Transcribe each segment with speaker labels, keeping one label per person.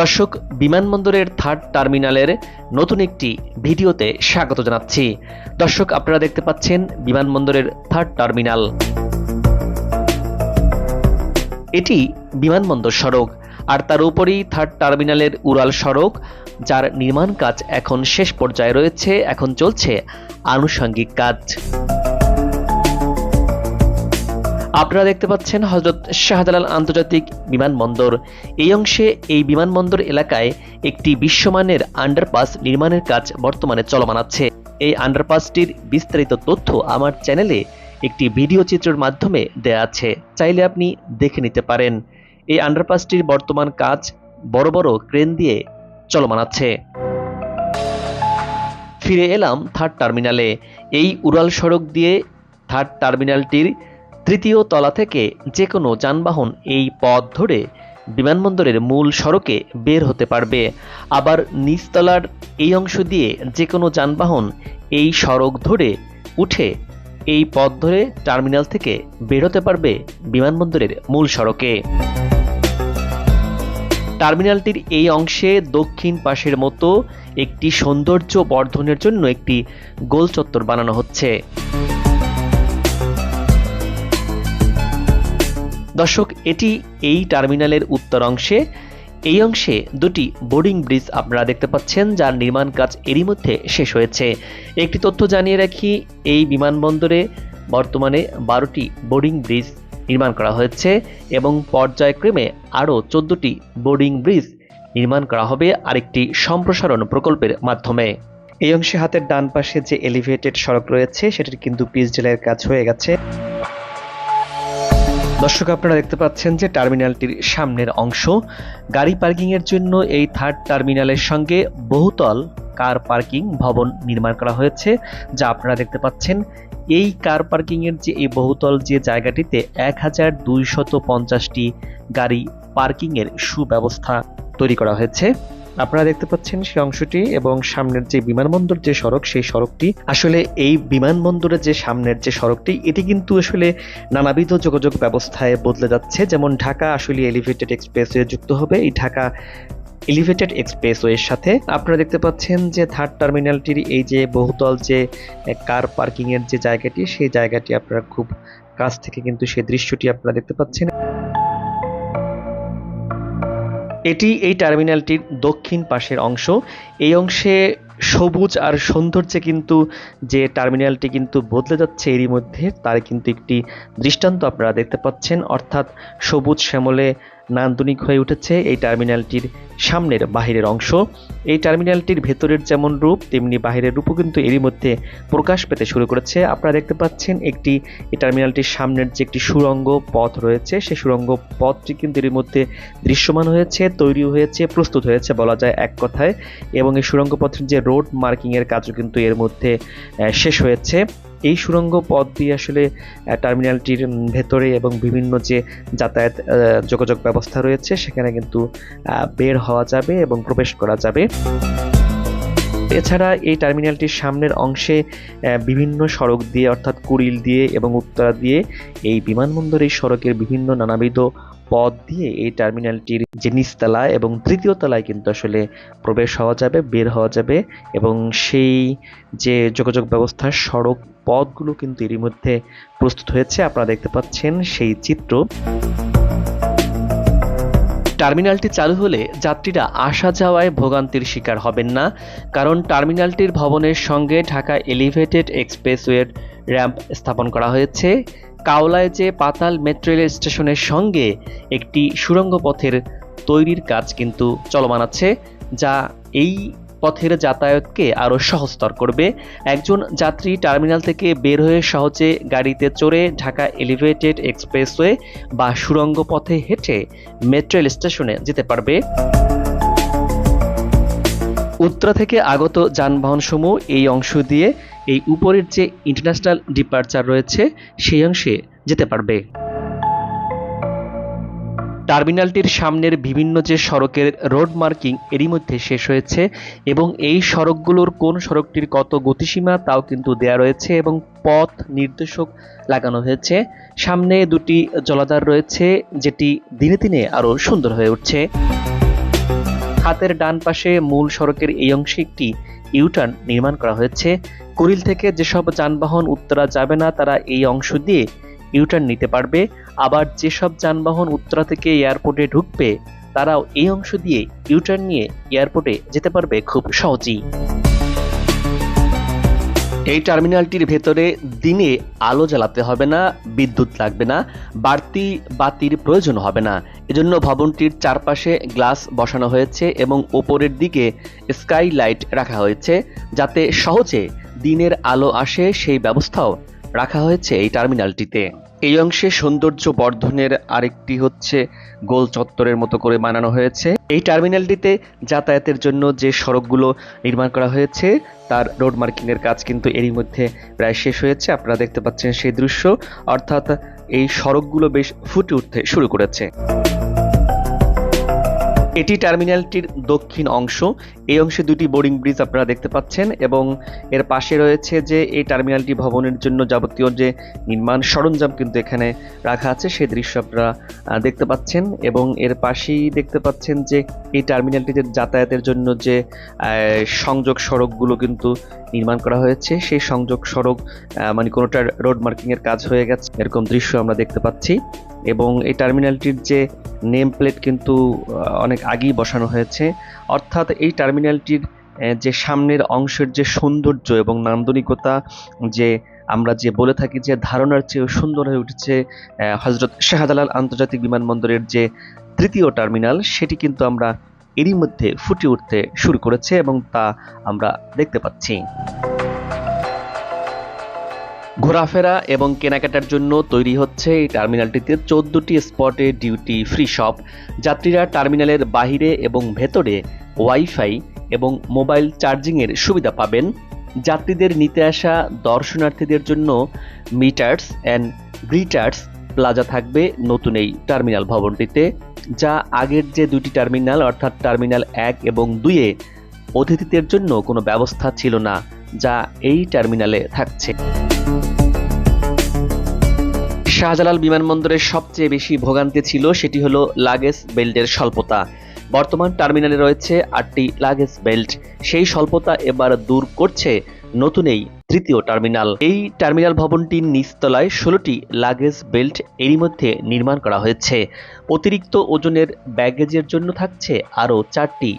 Speaker 1: দর্শক, বিমানবন্দরের থার্ড টার্মিনালের নতুন একটি ভিডিওতে স্বাগত জানাচ্ছি। দর্শক, আপনারা দেখতে পাচ্ছেন বিমানবন্দরের থার্ড টার্মিনাল। এটি বিমানবন্দর সড়ক, আর তার উপরেই থার্ড টার্মিনালের উড়াল সড়ক, যার নির্মাণ কাজ এখন শেষ পর্যায়ে রয়েছে, এখন চলছে আনুষঙ্গিক কাজ। আপনারা দেখতে পাচ্ছেন হজরত শাহজালাল আন্তর্জাতিক বিমানবন্দর। এই অংশে এই বিমানবন্দর এলাকায় একটি বিশ্বমানের আন্ডারপাস নির্মাণের কাজ বর্তমানে চলমান আছে। এই আন্ডারপাসটির বিস্তারিত তথ্য আমার চ্যানেলে একটি ভিডিও চিত্রের মাধ্যমে দেয়া আছে। চাইলে আপনি দেখে নিতে পারেন। এই আন্ডারপাসটির বর্তমান কাজ বড় বড় ক্রেন দিয়ে চলমান আছে। ফিরে এলাম থার্ড টার্মিনালে এই উড়াল সড়ক দিয়ে থার্ড টার্মিনালটির তৃতীয় তলা থেকে যে কোনো যানবাহন এই পথ ধরে বিমানবন্দরের মূল সড়কে বের হতে পারবে। আবার নিচতলার এই অংশ দিয়ে যে কোনো যানবাহন এই সড়ক ধরে উঠে এই পথ ধরে টার্মিনাল থেকে বের হতে পারবে বিমানবন্দরের মূল সড়কে। টার্মিনালটির এই অংশে দক্ষিণ পাশের মতো একটি সৌন্দর্য বর্ধনের জন্য একটি গোল চত্বর বানানো হচ্ছে। দর্শক, এটি এই টার্মিনালের উত্তর অংশে। এই অংশে দুটি বোর্ডিং ব্রিজ আপনারা দেখতে পাচ্ছেন, যার নির্মাণ কাজ এরই মধ্যে শেষ হয়েছে। একটি তথ্য জানিয়ে রাখি, এই বিমানবন্দরে বর্তমানে বারোটি বোর্ডিং ব্রিজ নির্মাণ করা হয়েছে এবং পর্যায়ক্রমে আরও চোদ্দটি বোর্ডিং ব্রিজ নির্মাণ করা হবে আরেকটি সম্প্রসারণ প্রকল্পের মাধ্যমে। এই অংশে হাতের ডান পাশে যে এলিভেটেড সড়ক রয়েছে, সেটির কিন্তু পিচ ঢালাইয়ের কাজ হয়ে গেছে। দর্শক, আপনারা দেখতে পাচ্ছেন যে টার্মিনালটির সামনের অংশ। গাড়ি পার্কিংয়ের জন্য এই থার্ড টার্মিনালের সঙ্গে বহুতল কার পার্কিং ভবন নির্মাণ করা হয়েছে, যা আপনারা দেখতে পাচ্ছেন। এই কার পার্কিংয়ের যে এই বহুতল যে জায়গাটিতে এক হাজার দুইশত পঞ্চাশটি গাড়ি পার্কিংয়ের সুব্যবস্থা তৈরি করা হয়েছে। আপনারা দেখতে পাচ্ছেন সেই অংশটি এবং সামনের যে বিমানবন্দর যে সড়ক, সেই সড়কটি। আসলে এই বিমানবন্দরের যে সামনের যে সড়কটি, এটি কিন্তু আসলে নানাবিধ যোগাযোগ ব্যবস্থায় বদলে যাচ্ছে। যেমন ঢাকা আসলে এলিভেটেড এক্সপ্রেসওয়ে যুক্ত হবে। এই ঢাকা এলিভেটেড এক্সপ্রেস এক্সপ্রেসওয়ের সাথে আপনারা দেখতে পাচ্ছেন যে থার্ড টার্মিনালটির এই যে বহুতল যে কার পার্কিং এর যে জায়গাটি, সেই জায়গাটি আপনারা খুব কাছ থেকে কিন্তু সেই দৃশ্যটি আপনারা দেখতে পাচ্ছেন। এটি এই টার্মিনালটির দক্ষিণ পাশের অংশ। এই অংশে সবুজ আর সৌন্দর্যে কিন্তু যে টার্মিনালটি কিন্তু বদলে যাচ্ছে এরই মধ্যে, তার কিন্তু একটি দৃষ্টান্ত আপনারা দেখতে পাচ্ছেন। অর্থাৎ সবুজ শ্যামলে নান্দনিক হয়ে উঠেছে এই টার্মিনালটির সামনের বাহিরের অংশ। এই টার্মিনালটির ভেতরের যেমন রূপ, তেমনি বাহিরের রূপও কিন্তু এরই মধ্যে প্রকাশ পেতে শুরু করেছে। আপনারা দেখতে পাচ্ছেন একটি, এই টার্মিনালটির সামনের যে একটি সুরঙ্গ পথ রয়েছে, সেই সুরঙ্গ পথটি কিন্তু এর মধ্যে দৃশ্যমান হয়েছে তৈরি হয়েছে, প্রস্তুত হয়েছে বলা যায় এক কথায়। এবং এই সুরঙ্গ পথের যে রোড মার্কিংয়ের কাজও কিন্তু এর মধ্যে শেষ হয়েছে। এই সুরঙ্গ পথ দিয়ে আসলে টার্মিনালটির ভেতরে এবং বিভিন্ন যে যাতায়াত যোগাযোগ ব্যবস্থা রয়েছে, সেখানে কিন্তু বের হওয়া যাবে এবং প্রবেশ করা যাবে। এছাড়া এই টার্মিনালটির সামনের অংশে বিভিন্ন সড়ক দিয়ে, অর্থাৎ কুড়িল দিয়ে এবং উত্তরা দিয়ে, এই বিমানবন্দর এই সড়কের বিভিন্ন নানাবিধ পথ দিয়ে এই টার্মিনালটির যে নিচতলা এবং তৃতীয় তলায় কিন্তু আসলে প্রবেশ হওয়া যাবে, বের হওয়া যাবে এবং সেই যে যোগাযোগ ব্যবস্থা, সড়ক পথগুলো কিন্তু এরই মধ্যে প্রস্তুত হয়েছে। আপনারা দেখতে পাচ্ছেন সেই চিত্র। টার্মিনালটি চালু হলে যাত্রীরা আসা যাওয়ায় ভোগান্তির শিকার হবেন না, কারণ টার্মিনালটির ভবনের সঙ্গে ঢাকা এলিভেটেড এক্সপ্রেসওয়ের র্যাম্প স্থাপন করা হয়েছে। কাওলায় যে পাতাল মেট্রো রেল স্টেশনের সঙ্গে একটি সুড়ঙ্গ পথের তৈরির কাজ কিন্তু চলমান আছে, যা এই পথের যাতায়াতকে আরও সহজতর করবে। একজন যাত্রী টার্মিনাল থেকে বের হয়ে সহজে গাড়িতে চড়ে ঢাকা এলিভেটেড এক্সপ্রেসওয়ে বা সুড়ঙ্গ পথে হেঁটে মেট্রো রেল স্টেশনে যেতে পারবে। উত্তরা থেকে আগত যানবাহনসমূহ এই অংশ দিয়ে এই উপরের যে ইন্টারন্যাশনাল ডিপার্চার রয়েছে, সেই অংশে যেতে পারবে। টার্মিনালটির সামনের বিভিন্ন যে সড়কের রোড মার্কিং এরই মধ্যে শেষ হয়েছে এবং এই সড়কগুলোর কোন সড়কটির কত গতিসীমা তাও কিন্তু দেয়া রয়েছে এবং পথ নির্দেশক লাগানো হয়েছে। সামনে দুটি জলাধার রয়েছে, যেটি দিনে দিনে আরও সুন্দর হয়ে উঠছে। খাতের ডান পাশে মূল সড়কের এই অংশে একটি ইউটার্ন নির্মাণ করা হয়েছে। কুড়িল থেকে যেসব যানবাহন উত্তরা যাবে না, তারা এই অংশ দিয়ে ইউটার্ন নিতে পারবে। আবার যেসব যানবাহন উত্তরা থেকে এয়ারপোর্টে ঢুকবে, তারাও এই অংশ দিয়ে ইউটার্ন নিয়ে এয়ারপোর্টে যেতে পারবে খুব সহজেই। এই টার্মিনালটির ভেতরে দিনে আলো জ্বালাতে হবে না, বিদ্যুৎ লাগবে না, বাড়তি বাতির প্রয়োজন হবে না। এজন্য ভবনটির চারপাশে গ্লাস বসানো হয়েছে এবং ওপরের দিকে স্কাই লাইট রাখা হয়েছে যাতে সহজে দিনের আলো আসে, সেই ব্যবস্থাও রাখা হয়েছে এই টার্মিনালটিতে। এই অংশে সৌন্দর্য বর্ধনের আরেকটি হচ্ছে গোল চত্বরের মতো করে বানানো হয়েছে। এই টার্মিনালটিতে যাতায়াতের জন্য যে সড়কগুলো নির্মাণ করা হয়েছে, তার রোড মার্কিংয়ের কাজ কিন্তু এরই মধ্যে প্রায় শেষ হয়েছে। আপনারা দেখতে পাচ্ছেন সেই দৃশ্য। অর্থাৎ এই সড়কগুলো বেশ ফুটে উঠতে শুরু করেছে। এটি টার্মিনালটির দক্ষিণ অংশ। এই অংশে দুটি বোর্ডিং ব্রিজ আপনারা দেখতে পাচ্ছেন এবং এর পাশে রয়েছে যে এই টার্মিনালটি ভবনের জন্য যাবতীয় যে নির্মাণ সরঞ্জাম কিন্তু এখানে রাখা আছে সেই দৃশ্য আপনারা দেখতে পাচ্ছেন এবং এর পাশেই দেখতে পাচ্ছেন যে এই টার্মিনালটিতে যাতায়াতের জন্য যে সংযোগ সড়কগুলো কিন্তু নির্মাণ করা হয়েছে, সেই সংযোগ সড়ক মানে কোনোটার রোড মার্কিংয়ের কাজ হয়ে গেছে, এরকম দৃশ্য আমরা দেখতে পাচ্ছি। এবং এই টার্মিনালটির যে নেম প্লেট কিন্তু অনেক আগেই বসানো হয়েছে। অর্থাৎ এই টার্মিনালটির যে সামনের অংশের যে সৌন্দর্য এবং নান্দনিকতা, যে আমরা যে বলে থাকি যে ধারণার চেয়েও সুন্দর হয়ে উঠেছে হজরত শাহজালাল আন্তর্জাতিক বিমানবন্দরের যে তৃতীয় টার্মিনাল, সেটি কিন্তু আমরা এরই মধ্যে ফুটে উঠতে শুরু করেছে এবং তা আমরা দেখতে পাচ্ছি। ঘোরাফেরা এবং কেনাকাটার জন্য তৈরি হচ্ছে এই টার্মিনালটিতে চোদ্দটি স্পটে ডিউটি ফ্রি শপ। যাত্রীরা টার্মিনালের বাহিরে এবং ভেতরে ওয়াইফাই এবং মোবাইল চার্জিংয়ের সুবিধা পাবেন। যাত্রীদের নিতে আসা দর্শনার্থীদের জন্য মিটার্স অ্যান্ড গ্রিটার্স প্লাজা থাকবে নতুন এই টার্মিনাল ভবনটিতে। যা আগের যে দুটি টার্মিনাল, অর্থাৎ টার্মিনাল এক এবং দুইয়ে অতিথিদের জন্য কোনো ব্যবস্থা ছিল না, যা এই টার্মিনালে থাকছে। শাহজালাল বিমানবন্দরের সবচেয়ে বেশি ভোগান্তি ছিল সেটি হলো লাগেজ বেল্টের স্বল্পতা। বর্তমান টার্মিনালে রয়েছে আটটি লাগেজ বেল্ট। সেই স্বল্পতা এবার দূর করছে নতুন এই তৃতীয় টার্মিনাল। এই টার্মিনাল ভবনটির নিচতলায় ষোলোটি লাগেজ বেল্ট এরই মধ্যে নির্মাণ করা হয়েছে। অতিরিক্ত ওজনের ব্যাগেজের জন্য থাকছে আরও চারটি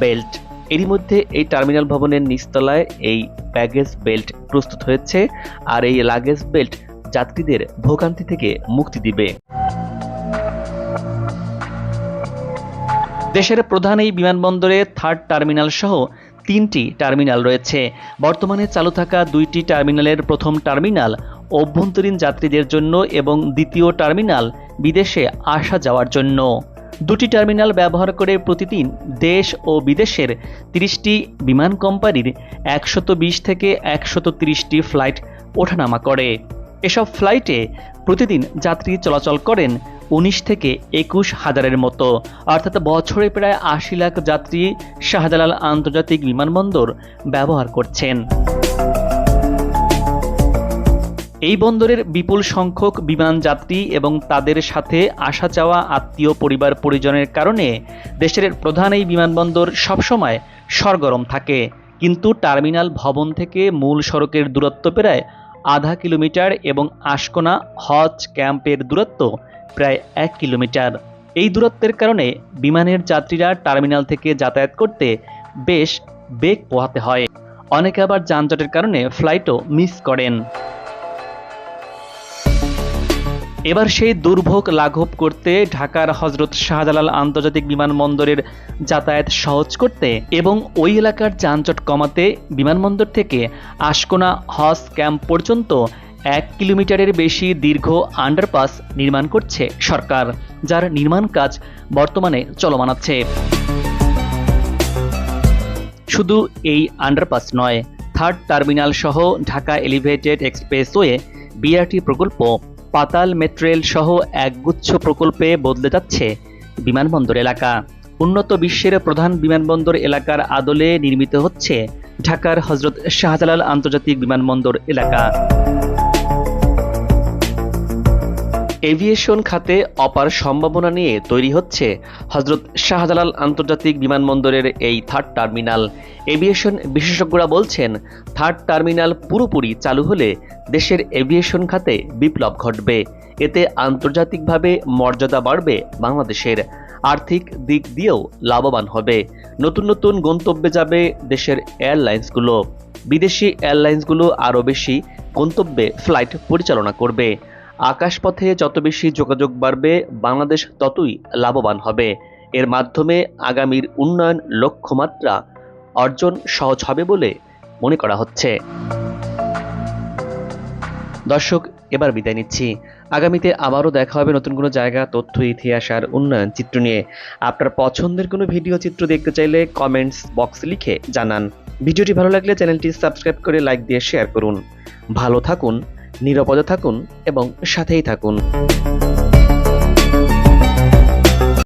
Speaker 1: বেল্ট এরই মধ্যে এই টার্মিনাল ভবনের নিচতলায় এই ব্যাগেজ বেল্ট প্রস্তুত হয়েছে আর এই লাগেজ বেল্ট যাত্রীদের ভোগান্তি থেকে মুক্তি দিবে। দেশের প্রধান এই বিমানবন্দরে থার্ড টার্মিনাল সহ তিনটি টার্মিনাল রয়েছে। বর্তমানে চালু থাকা দুইটি টার্মিনালের প্রথম টার্মিনাল অভ্যন্তরীণ যাত্রীদের জন্য এবং দ্বিতীয় টার্মিনাল বিদেশে আসা যাওয়ার জন্য। দুটি টার্মিনাল ব্যবহার করে প্রতিদিন দেশ ও বিদেশের তিরিশটি বিমান কোম্পানির একশত বিশ থেকে একশত তিরিশটি ফ্লাইট ওঠানামা করে। এসব ফ্লাইটে প্রতিদিন যাত্রী চলাচল করেন উনিশ থেকে একুশ হাজারের মতো। অর্থাৎ বছরে প্রায় আশি লাখ যাত্রী শাহজালাল আন্তর্জাতিক বিমানবন্দর ব্যবহার করছেন। এই বন্দরের বিপুল সংখ্যক বিমান যাত্রী এবং তাদের সাথে আসা যাওয়া আত্মীয় পরিবার পরিজনের কারণে দেশের প্রধান এই বিমানবন্দর সবসময় সরগরম থাকে। কিন্তু টার্মিনাল ভবন থেকে মূল সড়কের দূরত্ব প্রায় আধা কিলোমিটার এবং আশকোনা হজ ক্যাম্পের দূরত্ব প্রায় এক কিলোমিটার। এই দূরত্বের কারণে বিমানের যাত্রীরা টার্মিনাল থেকে যাতায়াত করতে বেশ বেগ পোহাতে হয়। অনেকে আবার যানজটের কারণে ফ্লাইটও মিস করেন। এবার সেই দুর্ভোগ লাঘব করতে ঢাকার হজরত শাহজালাল আন্তর্জাতিক বিমানবন্দরের যাতায়াত সহজ করতে এবং ওই এলাকার যানজট কমাতে বিমানবন্দর থেকে আশকোনা হজ ক্যাম্প পর্যন্ত এক কিলোমিটারের বেশি দীর্ঘ আন্ডারপাস নির্মাণ করছে সরকার, যার নির্মাণ কাজ বর্তমানে চলমান আছে। শুধু এই আন্ডারপাস নয়, থার্ড টার্মিনাল সহ ঢাকা এলিভেটেড এক্সপ্রেসওয়ে বিআরটি প্রকল্প, পাতাল মেট্রেল সহ একগুচ্ছ প্রকল্পে বদলে যাচ্ছে বিমানবন্দর এলাকা। উন্নত বিশ্বের প্রধান বিমানবন্দর এলাকার আদলে নির্মিত হচ্ছে ঢাকার হজরত শাহজালাল আন্তর্জাতিক বিমানবন্দর এলাকা। এভিয়েশন খাতে অপার সম্ভাবনা নিয়ে তৈরি হচ্ছে হজরত শাহজালাল আন্তর্জাতিক বিমানবন্দরের এই থার্ড টার্মিনাল। এভিয়েশন বিশেষজ্ঞরা বলছেন, থার্ড টার্মিনাল পুরোপুরি চালু হলে দেশের এভিয়েশন খাতে বিপ্লব ঘটবে। এতে আন্তর্জাতিকভাবে মর্যাদা বাড়বে বাংলাদেশের। আর্থিক দিক দিয়েও লাভবান হবে। নতুন নতুন গন্তব্যে যাবে দেশের এয়ারলাইন্সগুলো। বিদেশি এয়ারলাইন্সগুলো আরও বেশি গন্তব্যে ফ্লাইট পরিচালনা করবে। আকাশপথে যত বেশি যোগাযোগ বাড়বে, বাংলাদেশ ততই লাভবান হবে। এর মাধ্যমে আগামীর উন্নয়ন লক্ষ্যমাত্রা অর্জন সহজ হবে বলে মনে করা হচ্ছে। দর্শক, এবার বিদায় নিচ্ছি। আগামীতে আবারও দেখা হবে নতুন কোনো জায়গা, তথ্য, ইতিহাস আর উন্নয়ন চিত্র নিয়ে। আপনার পছন্দের কোনো ভিডিও চিত্র দেখতে চাইলে কমেন্টস বক্স লিখে জানান। ভিডিওটি ভালো লাগলে চ্যানেলটি সাবস্ক্রাইব করে লাইক দিয়ে শেয়ার করুন। ভালো থাকুন। নিরাপদে থাকুন এবং সাথেই থাকুন।